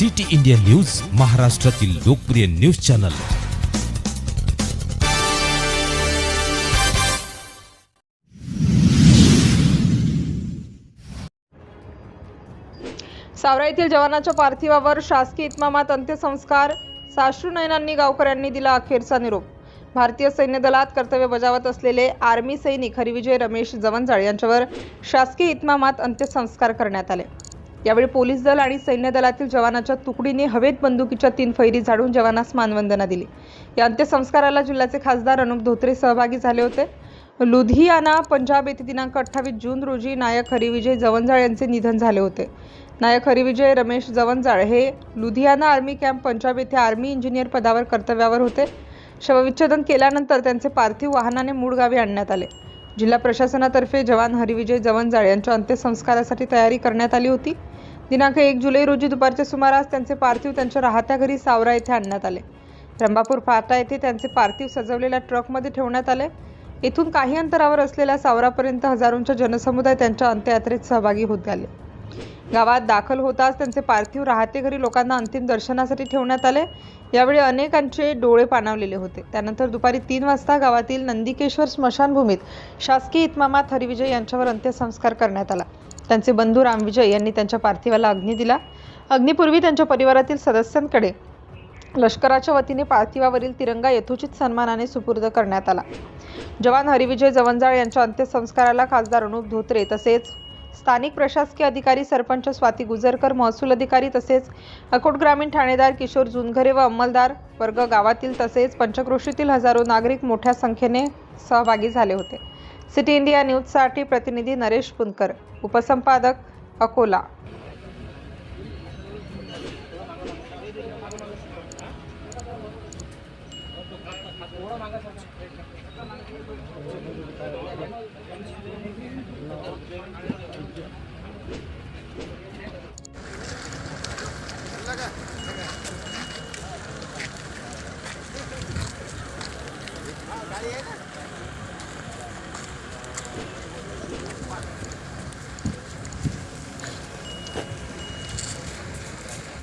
City India news महाराष्ट्रातील लोकप्रिय news channel. सावरा येथील जवानाच्या पार्थिवावर शासकीय इतमामात अंत्यसंस्कार. साश्रुनयनांनी गावकऱ्यांनी दिला अखेरचा निरोप. भारतीय सैन्य दलात कर्तव्य बजावत असलेले आर्मी सैनिक हरिविजय रमेश जवंजाळ यांच्यावर शासकीय इतमामात अंत्यसंस्कार करण्यात आले. यावेळी पोलीस दल आणि सैन्य दलातील जवानाच्या तुकडीने हवेत बंदुकीच्या तीन फैरी झाडून जवानास मानवंदना दिली. या अंत्यसंस्काराला जिल्ह्याचे खासदार अनुप धोत्रे सहभागी झाले होते. लुधियाना पंजाब येथे दिनांक अठ्ठावीस जून रोजी नायक हरिविजय जवंजाळ यांचे निधन झाले होते. नायक हरिविजय रमेश जवंजाळ हे लुधियाना आर्मी कॅम्प पंजाब येथे आर्मी इंजिनियर पदावर कर्तव्यावर होते. शवविच्छेदन केल्यानंतर त्यांचे पार्थिव वाहनाने मूळ गावी आणण्यात आले. जिल्हा प्रशासनातर्फे जवान हरिविजय जवंजाळ यांच्या अंत्यसंस्कारासाठी तयारी करण्यात आली होती. दिनांक एक जुलै रोजी दुपारच्या सुमारास त्यांचे पार्थिव त्यांच्या राहत्या घरी सावरा येथे आणण्यात आले. रंभापूर फाटा येथे त्यांचे पार्थिव सजवलेल्या ट्रकमध्ये ठेवण्यात आले. येथून काही अंतरावर असलेल्या सावरापर्यंत हजारोंच्या जनसमुदाय त्यांच्या अंत्ययात्रेत सहभागी होत आले. गावात दाखल होताच त्यांचे पार्थिव राहते घरी लोकांना अंतिम दर्शनासाठी ठेवण्यात आले. यावेळी अनेकांचे डोळे पाणावलेले होते. त्यानंतर दुपारी तीन वाजता गावातील नंदिकेश्वर स्मशानभूमीत शासकीय इतमामात हरिविजय यांच्यावर अंत्यसंस्कार करण्यात आला. त्यांचे बंधू रामविजय यांनी त्यांच्या पार्थिवाला अग्नी दिला. अग्नीपूर्वी त्यांच्या परिवारातील सदस्यांकडे लष्कराच्या वतीने पार्थिवावरील तिरंगा यथोचित सन्मानाने सुपूर्द करण्यात आला. जवान हरिविजय जवंजाळ यांच्या अंत्यसंस्काराला खासदार अनुप धोत्रे तसेच स्थानिक प्रशासकीय अधिकारी सरपंच स्वाती गुजरकर महसूल अधिकारी तसेच अकोट ग्रामीण ठाणेदार किशोर जुनघरे व अंमलदार वर्ग गावातील तसेच पंचक्रोशीतील हजारो नागरिक मोठ्या संख्येने सहभागी झाले होते. सिटी इंडिया न्यूजसाठी प्रतिनिधी नरेश पुनकर उपसंपादक अकोला.